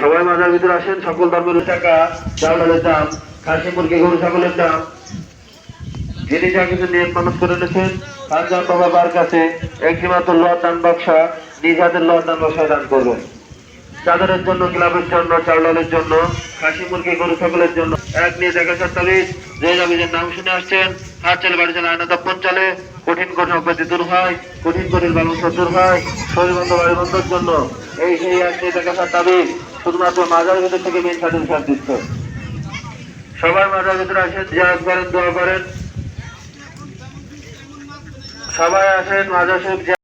সবাই মাজার ভিতরে আসেন, সকল ধর্মের টাকা, চাউলের দাম খাসি মুরগি গরু, ছাগলের দাম। যিনি যা কিছু নিয়ম মানুষ করে নিয়েছেন খানজান বাবা বার কাছে একটি মাত্র লট দান বক্সা, নিজ হাতের লট দান বক্সা দান করবেন চাদরের জন্য ক্লাবের জন্য, চাউলের জন্য খাসি মুরগি গরু, ছাগলের জন্য। এক নিয়ে দেখা সত্তাবিশ যে নাম শুনে আসছেন হাত চলে বাড়ি চলে আয়না তপন চলে। কঠিন কঠিন অপরাধী দূর হয়, কঠিন কঠিন বালুস দূর হয়। শরীর বন্ধ বাড়ি বন্ধের জন্য এই সেই এক নিয়ে দেখা সত্তাবিশ শুধুমাত্র মাজার ভিতর থেকে মেন সার্টিফিকেট দিচ্ছে। সবার মাজার ভিতরে আসেন জিয়ারত করেন, দোয়া করেন। সবাই আসেন, মাজার